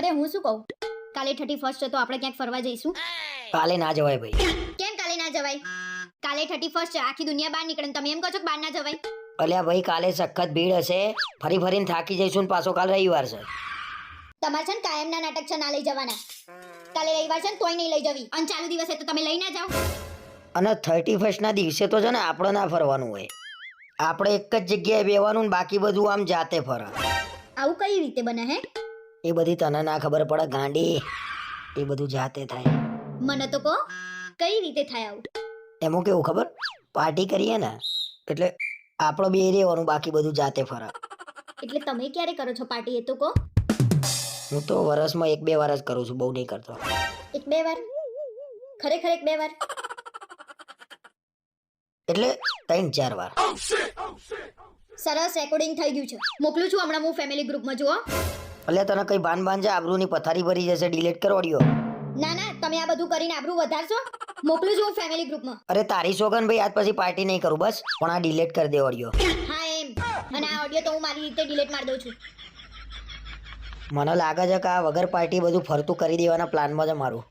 અરે હું શું કહું? કાલે થર્ટી ફર્સ્ટ તો આપણે ક્યાંક ફરવા જઈશું? કાલે ના જવાય ભાઈ. કેમ કાલે ના જવાય? કાલે થર્ટી ફર્સ્ટ આખી દુનિયા બહાર નીકળે ને તમે એમ કહો છો કે બહાર ના જવાય? અલ્યા ભાઈ કાલે સખત ભીડ હશે. ફરી ફરીને થાકી જઈશું ને પાછો કાલ રવિવાર છે. તમારે છે ને કાયમના નાટક છે ના લઈ જવાના. કાલે રવિવાર છે ને તોય નહીં લઈ જવી. અને ચાલુ દિવસે તો તમે લઈ ના જાઓ. અને થર્ટી ફર્સ્ટના દિવસે તો છે ને આપણે ના ફરવાનું હોય. આપણે એક જ જગ્યાએ બેવાનું ને બાકી બધું આમ જાતે ફરે. આવું કઈ રીતે બને હે? એ બધી તને ના ખબર પડે ગાંડી. એ બધું જાતે થાય. મને તો કહો કઈ રીતે થાય આવું? એમાં કેવું ખબર? પાર્ટી કરીએ ને એટલે આપણો બે રહેવાનું બાકી બધું જાતે ફરે એટલે તમે ક્યારે કરો છો પાર્ટી એ તો કહો. હું તો વર્ષમાં એક બે વાર જ કરું છું બહુ નહીં કરતો. એક બે વાર? ખરેખર એક બે વાર? એટલે ત્રણ ચાર વાર. સરસ રેકોર્ડિંગ થઈ ગયું છે. મોકલું છું હમણાં હું ફેમિલી ગ્રુપમાં જુઓ. એટલે તને કઈ ભાન ભાન છે? આબરૂની પથારી ભરી જશે. ડિલીટ કર ઓડિયો ના ના તમે આ બધું કરીને આબરૂ વધારશો? મોકલું છું ફેમિલી ગ્રુપમાં અરે તારી સોગન ભાઈ આજ પછી પાર્ટી નહીં કરું બસ. પણ આ ડિલીટ કરી દે ઓડિયો હા એમ. અને આ ઓડિયો તો હું મારી રીતે ડિલીટ મારી દઉં છું. મને લાગે છે કે આ વગર પાર્ટી બધું ફરતું કરી દેવાના પ્લાનમાં છે મારું.